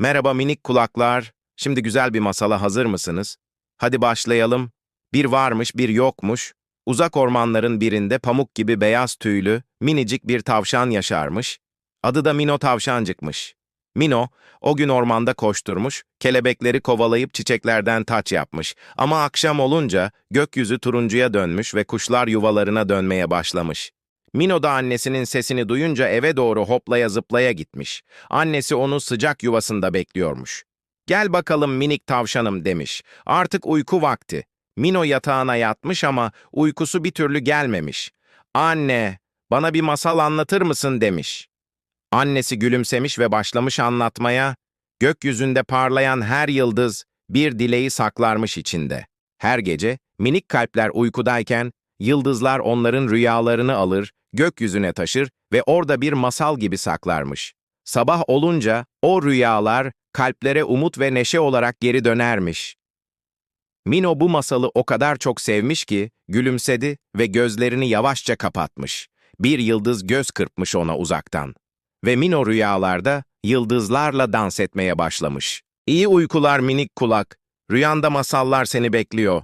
Merhaba minik kulaklar. Şimdi güzel bir masala hazır mısınız? Hadi başlayalım. Bir varmış, bir yokmuş. Uzak ormanların birinde pamuk gibi beyaz tüylü, minicik bir tavşan yaşarmış. Adı da Mino tavşancıkmış. Mino, o gün ormanda koşturmuş, kelebekleri kovalayıp çiçeklerden taç yapmış. Ama akşam olunca gökyüzü turuncuya dönmüş ve kuşlar yuvalarına dönmeye başlamış. Mino da annesinin sesini duyunca eve doğru hoplaya zıplaya gitmiş. Annesi onu sıcak yuvasında bekliyormuş. Gel bakalım minik tavşanım demiş. Artık uyku vakti. Mino yatağına yatmış ama uykusu bir türlü gelmemiş. Anne, bana bir masal anlatır mısın demiş. Annesi gülümsemiş ve başlamış anlatmaya. Gökyüzünde parlayan her yıldız bir dileği saklarmış içinde. Her gece minik kalpler uykudayken yıldızlar onların rüyalarını alır, gökyüzüne taşır ve orada bir masal gibi saklarmış. Sabah olunca o rüyalar kalplere umut ve neşe olarak geri dönermiş. Mino bu masalı o kadar çok sevmiş ki gülümsedi ve gözlerini yavaşça kapatmış. Bir yıldız göz kırpmış ona uzaktan. Ve Mino rüyalarda yıldızlarla dans etmeye başlamış. İyi uykular minik kulak. Rüyanda masallar seni bekliyor.